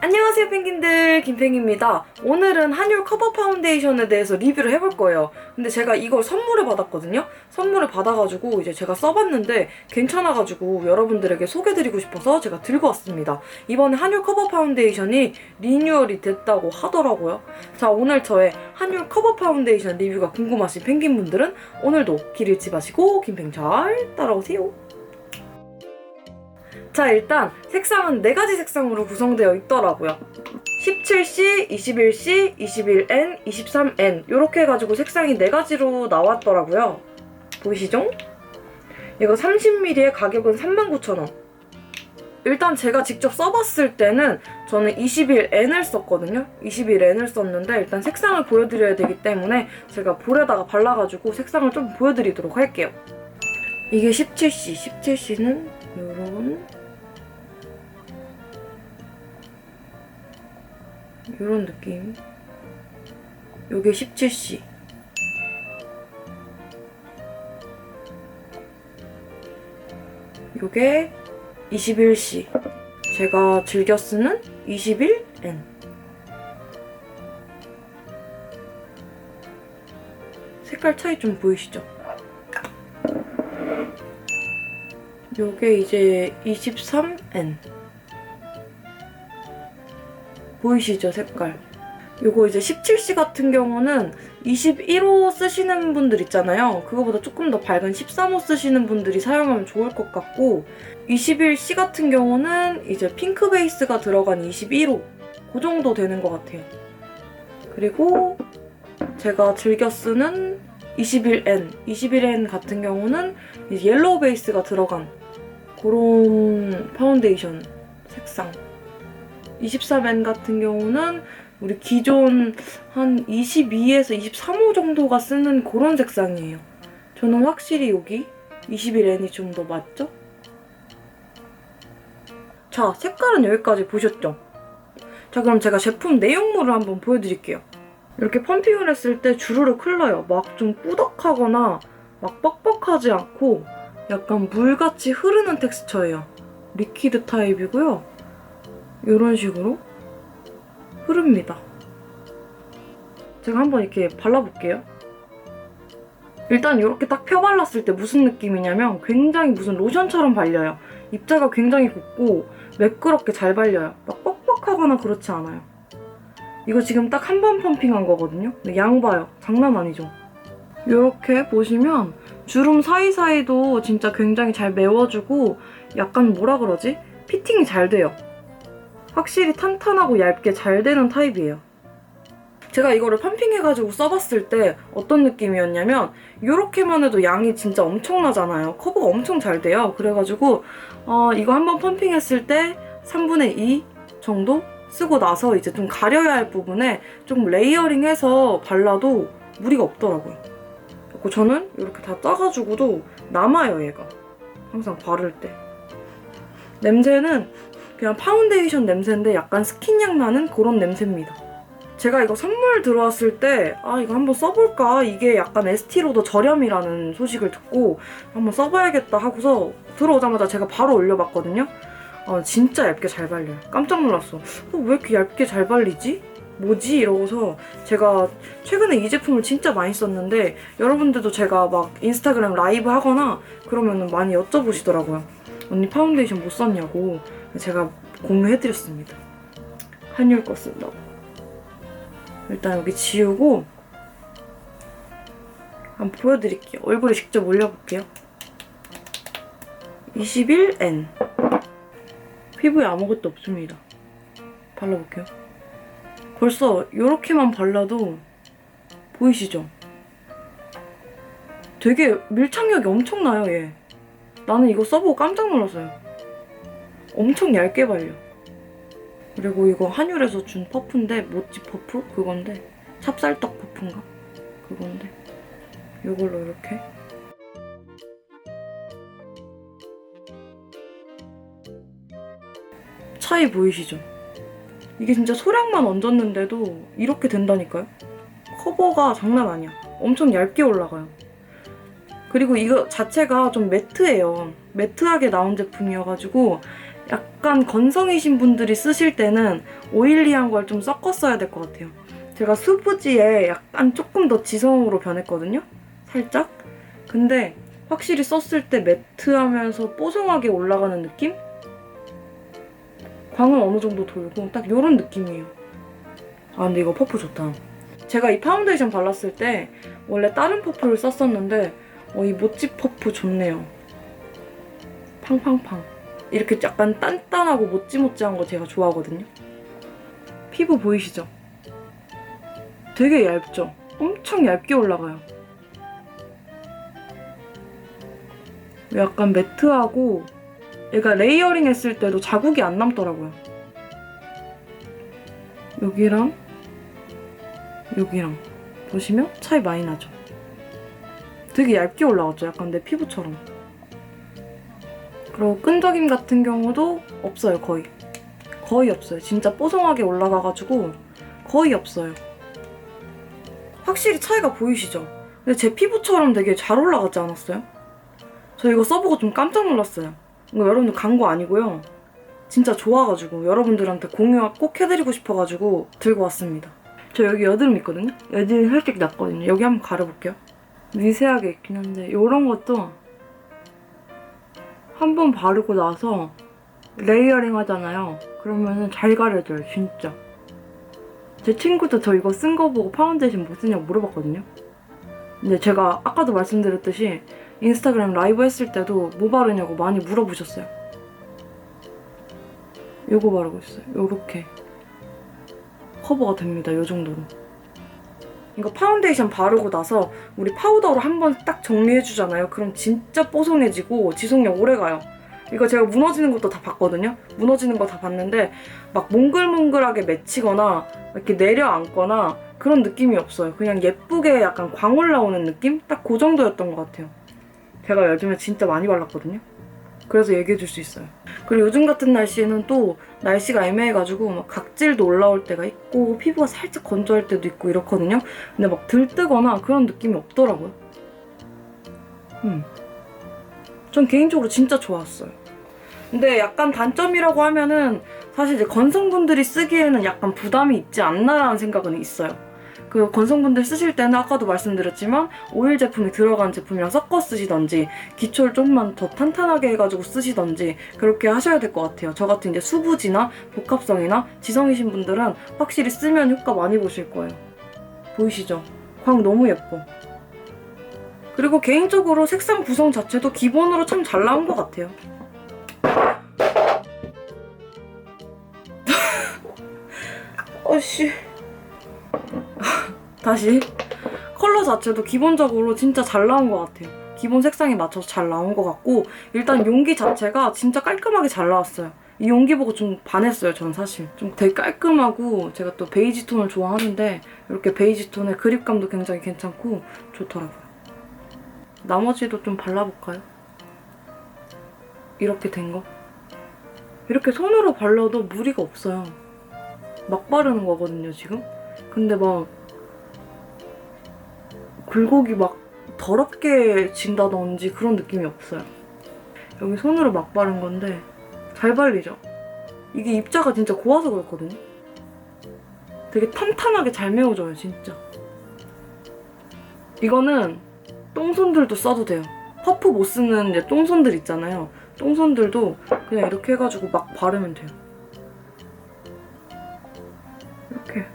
안녕하세요 펭귄들. 김펭입니다. 오늘은 한율 커버 파운데이션에 대해서 리뷰를 해볼 거예요. 근데 제가 이걸 선물을 받았거든요. 선물을 받아가지고 이제 제가 써봤는데 괜찮아가지고 여러분들에게 소개드리고 싶어서 제가 들고 왔습니다. 이번에 한율 커버 파운데이션이 리뉴얼이 됐다고 하더라고요. 자 오늘 저의 한율 커버 파운데이션 리뷰가 궁금하신 펭귄분들은 오늘도 길 잃지 마시고 김펭 잘 따라오세요 자, 일단 색상은 4가지 색상으로 구성되어 있더라고요. 17C, 21C, 21N, 23N 이렇게 해가지고 색상이 4가지로 나왔더라고요. 보이시죠? 이거 30ml의 가격은 39,000원. 일단 제가 직접 써봤을 때는 저는 21N을 썼거든요. 21N을 썼는데 일단 색상을 보여드려야 되기 때문에 제가 볼에다가 발라가지고 색상을 좀 보여드리도록 할게요. 이게 17C, 17C는 이런 이런 느낌. 요게 17C. 요게 21C. 제가 즐겨 쓰는 21N. 색깔 차이 좀 보이시죠? 요게 이제 23N. 보이시죠 색깔? 요거 이제 17C 같은 경우는 21호 쓰시는 분들 있잖아요. 그거보다 조금 더 밝은 13호 쓰시는 분들이 사용하면 좋을 것 같고 21C 같은 경우는 이제 핑크 베이스가 들어간 21호 그 정도 되는 것 같아요. 그리고 제가 즐겨 쓰는 21N 21N 같은 경우는 옐로우 베이스가 들어간 그런 파운데이션 색상 23N 같은 경우는 우리 기존 한 22에서 23호 정도가 쓰는 그런 색상이에요. 저는 확실히 여기 21N이 좀 더 맞죠? 자, 색깔은 여기까지 보셨죠? 자, 그럼 제가 제품 내용물을 한번 보여드릴게요. 이렇게 펌핑을 했을 때 주르륵 흘러요. 막 좀 꾸덕하거나 막 뻑뻑하지 않고 약간 물같이 흐르는 텍스처예요. 리퀴드 타입이고요. 이런 식으로 흐릅니다. 제가 한번 이렇게 발라볼게요. 일단 이렇게 딱 펴발랐을 때 무슨 느낌이냐면 굉장히 무슨 로션처럼 발려요. 입자가 굉장히 곱고 매끄럽게 잘 발려요. 막 뻑뻑하거나 그렇지 않아요. 이거 지금 딱 한 번 펌핑한 거거든요. 양 봐요. 장난 아니죠? 이렇게 보시면 주름 사이사이도 진짜 굉장히 잘 메워주고 약간 뭐라 그러지? 피팅이 잘 돼요. 확실히 탄탄하고 얇게 잘 되는 타입이에요. 제가 이거를 펌핑해가지고 써봤을 때 어떤 느낌이었냐면 이렇게만 해도 양이 진짜 엄청나잖아요. 커버가 엄청 잘 돼요. 그래가지고 어, 이거 한번 펌핑했을 때 3분의 2 정도 쓰고 나서 이제 좀 가려야 할 부분에 좀 레이어링해서 발라도 무리가 없더라고요. 저는 이렇게 다 짜가지고도 남아요 얘가. 항상 바를 때. 냄새는 그냥 파운데이션 냄새인데 약간 스킨향 나는 그런 냄새입니다. 제가 이거 선물 들어왔을 때, 아, 이거 한번 써볼까? 이게 약간 에스티로더 저렴이라는 소식을 듣고 한번 써봐야겠다 하고서 들어오자마자 제가 바로 올려봤거든요. 아, 진짜 얇게 잘 발려요. 깜짝 놀랐어. 어, 왜 이렇게 얇게 잘 발리지? 뭐지? 이러고서 제가 최근에 이 제품을 진짜 많이 썼는데 여러분들도 제가 막 인스타그램 라이브 하거나 그러면 많이 여쭤보시더라고요. 언니 파운데이션 못 썼냐고. 제가 공유해드렸습니다. 한율 거 쓴다고. 일단 여기 지우고 한번 보여드릴게요. 얼굴에 직접 올려볼게요. 21N 피부에 아무것도 없습니다. 발라볼게요. 벌써 이렇게만 발라도 보이시죠? 되게 밀착력이 엄청나요, 얘. 나는 이거 써보고 깜짝 놀랐어요. 엄청 얇게 발려. 그리고 이거 한율에서 준 퍼프인데 모찌 퍼프 그건데 찹쌀떡 퍼프인가 그건데 이걸로 이렇게 차이 보이시죠? 이게 진짜 소량만 얹었는데도 이렇게 된다니까요? 커버가 장난 아니야. 엄청 얇게 올라가요. 그리고 이거 자체가 좀 매트해요. 매트하게 나온 제품이어가지고 약간 건성이신 분들이 쓰실 때는 오일리한 걸 좀 섞어 써야 될 것 같아요. 제가 수부지에 약간 조금 더 지성으로 변했거든요. 살짝. 근데 확실히 썼을 때 매트하면서 뽀송하게 올라가는 느낌? 광은 어느 정도 돌고 딱 이런 느낌이에요. 아 근데 이거 퍼프 좋다. 제가 이 파운데이션 발랐을 때 원래 다른 퍼프를 썼었는데 어, 이 모찌 퍼프 좋네요. 팡팡팡. 이렇게 약간 단단하고 모찌모찌한 거 제가 좋아하거든요. 피부 보이시죠? 되게 얇죠? 엄청 얇게 올라가요. 약간 매트하고 얘가 레이어링 했을 때도 자국이 안 남더라고요. 여기랑 여기랑 보시면 차이 많이 나죠? 되게 얇게 올라왔죠? 약간 내 피부처럼. 그리고 끈적임 같은 경우도 없어요, 거의. 거의 없어요. 진짜 뽀송하게 올라가가지고 거의 없어요. 확실히 차이가 보이시죠? 근데 제 피부처럼 되게 잘 올라가지 않았어요? 저 이거 써보고 좀 깜짝 놀랐어요. 이거 여러분들 광고 아니고요. 진짜 좋아가지고 여러분들한테 공유 꼭 해드리고 싶어가지고 들고 왔습니다. 저 여기 여드름 있거든요? 여드름 살짝 났거든요. 여기 한번 가려볼게요. 미세하게 있긴 한데 이런 것도 한 번 바르고 나서 레이어링 하잖아요. 그러면은 잘 가려져요, 진짜. 제 친구도 저 이거 쓴 거 보고 파운데이션 뭐 쓰냐고 물어봤거든요. 근데 제가 아까도 말씀드렸듯이 인스타그램 라이브 했을 때도 뭐 바르냐고 많이 물어보셨어요. 요거 바르고 있어요. 요렇게. 커버가 됩니다. 요 정도로. 이거 파운데이션 바르고 나서 우리 파우더로 한번 딱 정리해주잖아요. 그럼 진짜 뽀송해지고 지속력 오래 가요. 이거 제가 무너지는 것도 다 봤거든요. 무너지는 거 다 봤는데 막 몽글몽글하게 맺히거나 이렇게 내려앉거나 그런 느낌이 없어요. 그냥 예쁘게 약간 광 올라오는 느낌? 딱 그 정도였던 것 같아요. 제가 요즘에 진짜 많이 발랐거든요. 그래서 얘기해 줄 수 있어요. 그리고 요즘 같은 날씨에는 또 날씨가 애매해가지고 막 각질도 올라올 때가 있고 피부가 살짝 건조할 때도 있고 이렇거든요. 근데 막 들뜨거나 그런 느낌이 없더라고요. 음. 전 개인적으로 진짜 좋았어요. 근데 약간 단점이라고 하면은 사실 이제 건성분들이 쓰기에는 약간 부담이 있지 않나라는 생각은 있어요. 그 건성분들 쓰실 때는 아까도 말씀드렸지만 오일 제품이 들어간 제품이랑 섞어 쓰시던지 기초를 조금만 더 탄탄하게 해가지고 쓰시던지 그렇게 하셔야 될 것 같아요. 저 같은 이제 수부지나 복합성이나 지성이신 분들은 확실히 쓰면 효과 많이 보실 거예요. 보이시죠? 광 너무 예뻐. 그리고 개인적으로 색상 구성 자체도 기본으로 참 잘 나온 것 같아요. 어씨. 다시. 컬러 자체도 기본적으로 진짜 잘 나온 것 같아요. 기본 색상에 맞춰서 잘 나온 것 같고 일단 용기 자체가 진짜 깔끔하게 잘 나왔어요. 이 용기 보고 좀 반했어요, 전 사실. 좀 되게 깔끔하고 제가 또 베이지 톤을 좋아하는데 이렇게 베이지 톤의 그립감도 굉장히 괜찮고 좋더라고요. 나머지도 좀 발라볼까요? 이렇게 된 거. 이렇게 손으로 발라도 무리가 없어요. 막 바르는 거거든요, 지금. 근데 막 굴곡이 막 더럽게 진다든지 그런 느낌이 없어요. 여기 손으로 막 바른 건데 잘 발리죠? 이게 입자가 진짜 고와서 그렇거든요. 되게 탄탄하게 잘 메워져요, 진짜. 이거는 똥손들도 써도 돼요. 퍼프 못 쓰는 이제 똥손들 있잖아요. 똥손들도 그냥 이렇게 해가지고 막 바르면 돼요. 이렇게.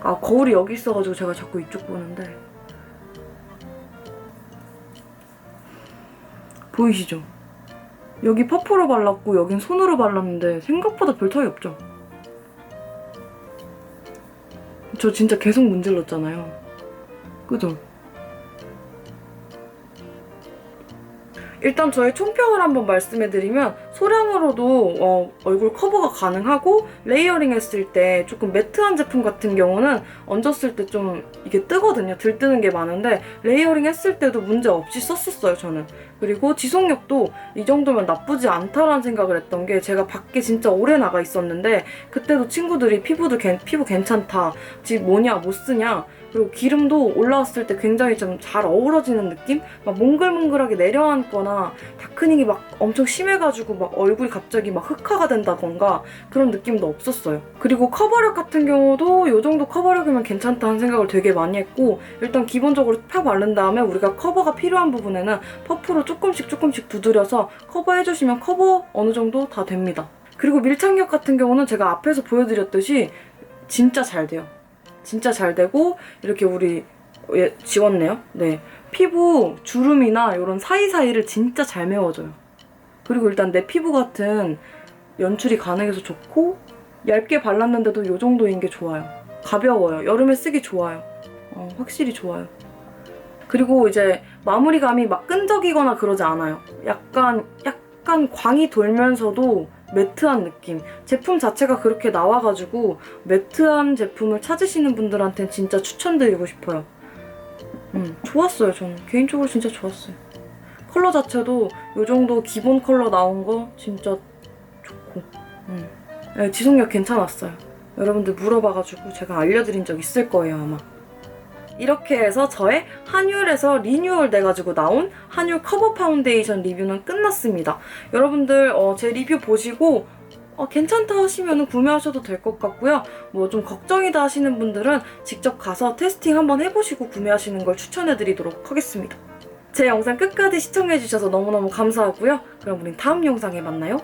아, 거울이 여기 있어가지고 제가 자꾸 이쪽 보는데. 보이시죠? 여기 퍼프로 발랐고 여긴 손으로 발랐는데 생각보다 별 차이 없죠? 저 진짜 계속 문질렀잖아요. 그죠? 일단 저의 총평을 한번 말씀해드리면 소량으로도 어, 얼굴 커버가 가능하고 레이어링 했을 때 조금 매트한 제품 같은 경우는 얹었을 때 좀 이게 뜨거든요. 들뜨는 게 많은데 레이어링 했을 때도 문제 없이 썼었어요, 저는. 그리고 지속력도 이 정도면 나쁘지 않다라는 생각을 했던 게 제가 밖에 진짜 오래 나가 있었는데 그때도 친구들이 피부도 괜- 피부 괜찮다. 집 뭐냐 못 쓰냐 그리고 기름도 올라왔을 때 굉장히 좀 잘 어우러지는 느낌? 막 몽글몽글하게 내려앉거나 다크닝이 막 엄청 심해가지고 막 얼굴이 갑자기 막 흑화가 된다던가 그런 느낌도 없었어요. 그리고 커버력 같은 경우도 이 정도 커버력이면 괜찮다는 생각을 되게 많이 했고 일단 기본적으로 펴 바른 다음에 우리가 커버가 필요한 부분에는 퍼프로 조금씩 조금씩 두드려서 커버해주시면 커버 어느 정도 다 됩니다. 그리고 밀착력 같은 경우는 제가 앞에서 보여드렸듯이 진짜 잘 돼요. 진짜 잘 되고 이렇게 우리 예, 지웠네요. 네. 피부 주름이나 이런 사이사이를 진짜 잘 메워줘요. 그리고 일단 내 피부 같은 연출이 가능해서 좋고 얇게 발랐는데도 이 정도인 게 좋아요. 가벼워요. 여름에 쓰기 좋아요. 어, 확실히 좋아요. 그리고 이제 마무리감이 막 끈적이거나 그러지 않아요. 약간 약간 광이 돌면서도 매트한 느낌. 제품 자체가 그렇게 나와가지고 매트한 제품을 찾으시는 분들한테는 진짜 추천드리고 싶어요. 음, 좋았어요. 저는 개인적으로 진짜 좋았어요. 컬러 자체도 이 정도 기본 컬러 나온 거 진짜 좋고, 음. 네, 지속력 괜찮았어요. 여러분들 물어봐가지고 제가 알려드린 적 있을 거예요 아마. 이렇게 해서 저의 한율에서 리뉴얼 돼가지고 나온 한율 커버 파운데이션 리뷰는 끝났습니다. 여러분들 어, 제 리뷰 보시고 어, 괜찮다 하시면 구매하셔도 될 것 같고요. 뭐 좀 걱정이다 하시는 분들은 직접 가서 테스팅 한번 해보시고 구매하시는 걸 추천해드리도록 하겠습니다. 제 영상 끝까지 시청해주셔서 너무너무 감사하고요. 그럼 우린 다음 영상에 만나요.